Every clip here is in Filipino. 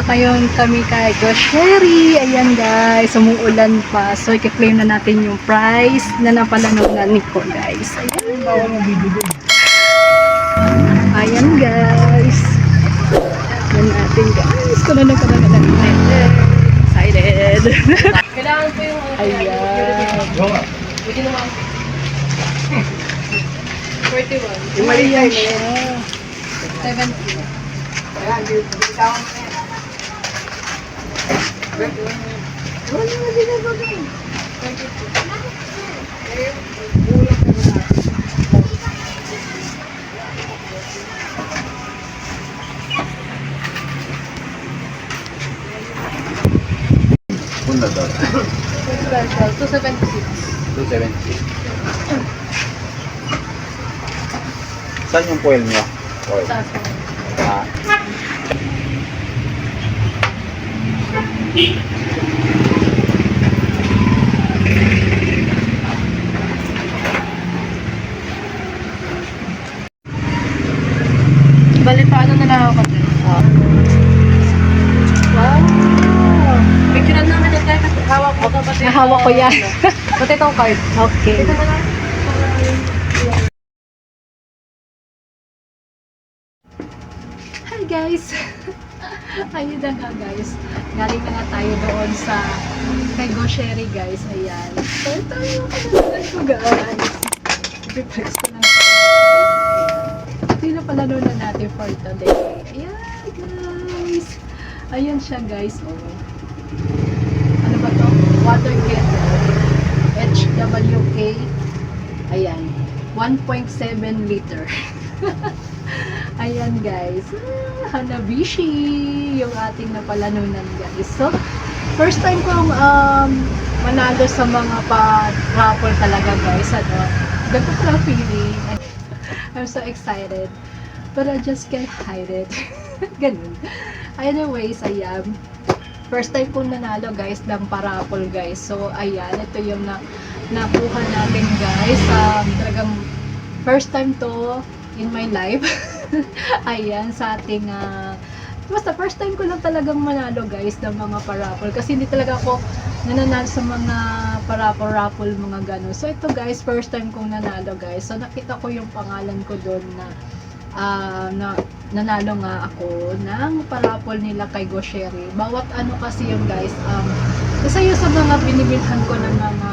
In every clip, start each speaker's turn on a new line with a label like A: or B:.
A: nandito ngayon kami kay Grocery. Ayan guys, umuulan pa. So, i-claim na natin yung price na napalanunan ko guys. Ayan. Ayan guys. Ayan natin guys. Kuna na kuna na excited. Excited.
B: Kailangan ko yung...
A: Ayan.
B: Pwede naman. 41.
A: Yung Ayan siya.
B: 70.
A: Wala na ginagawa.
C: Punta daw.
B: Special. 276.
C: 270. Saan yung foil nyo? Foil.
B: Taas.
C: Ah,
B: Bali, paano na lang ako din? Wow! Picturean namin yung tayo kasi hawak ko yung...
A: Nahawak ko yan.
B: Pati itong card.
A: Okay.
B: Ito na lang.
A: Hi guys! Ayun na nga guys. Galing na nga tayo doon sa kay Go Sherry guys. Ayan. So ito yung kanalanan ko guys. I-press ko lang Ito yung napalanunan natin for today. Ayan guys. Ayan siya guys. Oh. Ano ba to? Water kettle. HWK. Ayan. 1.7 liter. Ayan guys. Ah, Hanabishi yung ating napalanunan guys. So, first time kong um, manalo sa mga pa-raffle talaga guys. Ano, ganito ko lang feeling. I'm so excited. But I just can't hide it. Ganun. Anyways, ayan. First time kong nanalo guys ng paraffle guys. So, ayan. Ito yung na nakuha natin guys. Um, talagang first time to in my life. Ayan, sa ating ah, basta first time ko lang talagang manalo guys ng mga paraffle kasi hindi talaga ako nananalo sa mga paraffle raffle mga ganun. So ito guys, first time kong nanalo guys. So nakita ko yung pangalan ko doon na ah, na nanalo nga ako ng paraffle nila kay Gosherry. Bawat ano kasi yung guys, um, kasi yung sa mga binibilhan ko ng mga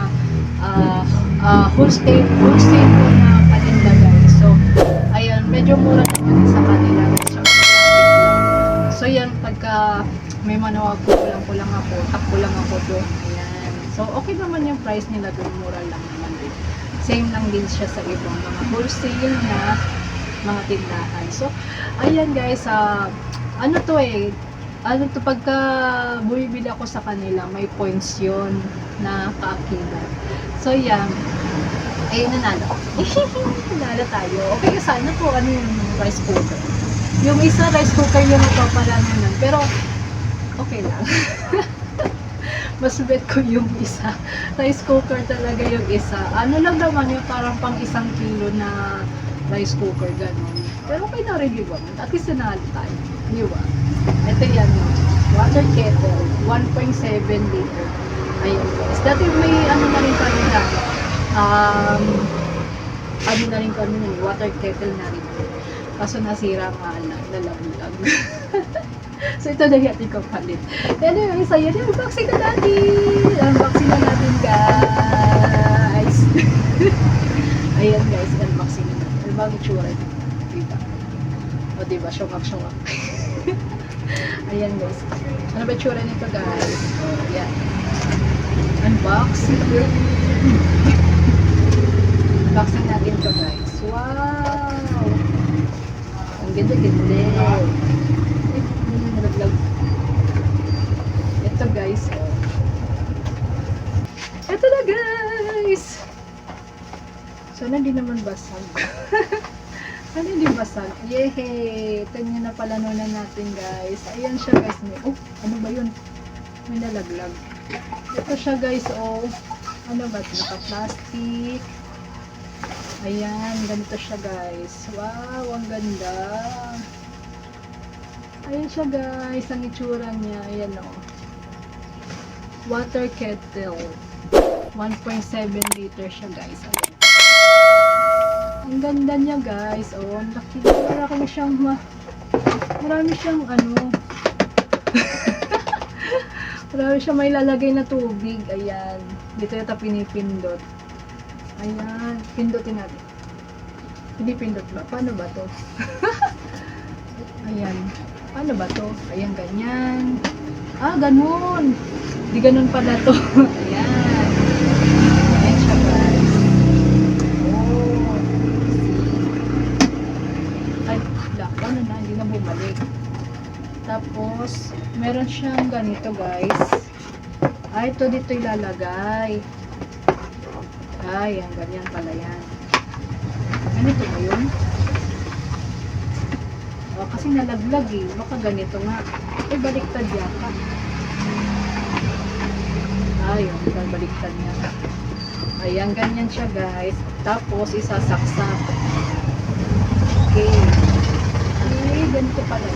A: ah ah, wholesale, wholesale ko na paninda guys. So, medyo mura naman sa kanila. So, so yan, pagka may manawag ko lang ko lang ako, takbo lang ako doon. So, okay naman yung price nila doon, mura lang naman din. Same lang din siya sa ibang mga wholesale na mga tindahan. So, ayan guys, ah, ano to eh, ano to pagka bumibili ako sa kanila, may points yun na kaakibat. So, yan. Eh, nanalo. Nanalo tayo. Okay, sana po ano yung rice cooker. Yung isa rice cooker yung napapalanunan. Pero, okay lang. Mas bet ko yung isa. Rice cooker talaga yung isa. Ano lang naman yung parang pang isang kilo na rice cooker, ganun. Pero okay na rin, ba? At least nanalo tayo. Di ba? Ito yan, no? water kettle, 1.7 liter. Ayun guys. Dati may ano na rin kami na, um, ano na rin kami na, water kettle na rin. Kaso nasira nga lang, nalaglag. so ito na yung ko palit. Anyway, so yun, unboxing na natin! Unboxing na natin guys! Ayan guys, unboxing na natin. Ano ba ang itsura niya? Diba? O diba, syungak-syungak. Ayan guys. Ano ba itsura nito guys? O, yan. Unboxing. Unboxing natin to guys. Wow! Ang ganda-ganda. Nalaglag. Ito guys. Oh. Ito na guys! Sana hindi naman basag. Sana hindi basag. Yehey! Ito yung napalanunan natin guys. Ayan siya guys. May, oh, ano ba yun? May nalaglag. Ito siya guys. Oh, ano ba? Naka-plastic. Ayan, ganito siya guys. Wow, ang ganda. Ayan siya guys, ang itsura niya. Ayan o. Water kettle. 1.7 liter siya guys. Ayan. Ang ganda niya guys. Oh, ang laki. Marami siyang ma marami siyang ano. marami siyang may lalagay na tubig. Ayan. Dito yata pinipindot. Ayan. Pindutin natin. Hindi pindot ba? Paano ba to? Ayan. Paano ba to? Ayan, ganyan. Ah, ganun. Di ganun pala to. Ayan. Ayan siya, guys. Oh. See? Ay, la, ano hindi na bumalik. Tapos, meron siyang ganito, guys. Ay, ito dito ilalagay. Ay, yan, ganyan pala yan. Ganito ba yun? Oh, kasi nalaglag eh. Baka ganito nga. Eh, baliktad yata. Ayun, oh, baliktad niya. Ayan, ganyan siya guys. Tapos, isasaksak. Okay. Eh, ganito pala.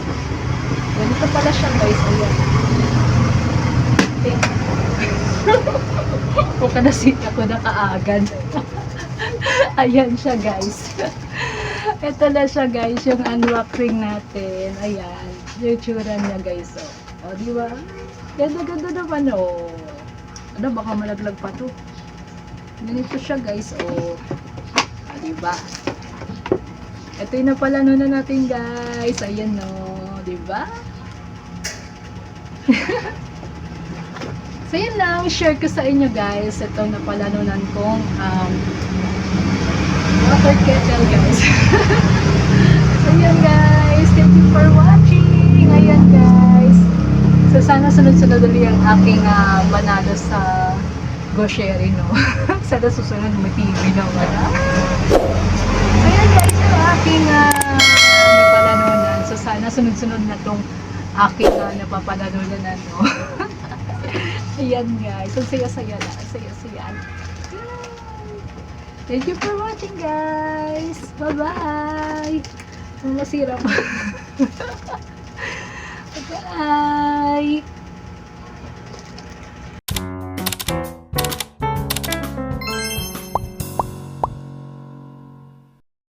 A: Ganito pala siya guys. Ayan. Eh. Ako ka na ako nakaagad. Ayan siya guys. Ito na siya guys, yung unboxing natin. Ayan, yung tsura niya guys. O, oh. di ba? Ganda-ganda naman oh. Ano, baka malaglag pa to. Ganito siya guys, oh. Ah, di ba? Ito yung napalano na natin guys. Ayan oh, di ba? so yun lang, share ko sa inyo guys. Ito napalanunan kong um, water kettle guys. so yun guys, thank you for watching. Ayan guys. So sana sunod-sunod ulit ang aking uh, banado sa Go Sherry, no? sana susunod may TV naman. Ah! So yun guys, yung aking uh, napalanunan. So sana sunod-sunod na tong aking uh, napapalanunan na, no? Ayan guys, ang saya-saya na, ang saya-saya. Thank you for watching guys. Bye-bye. Masira pa. Bye.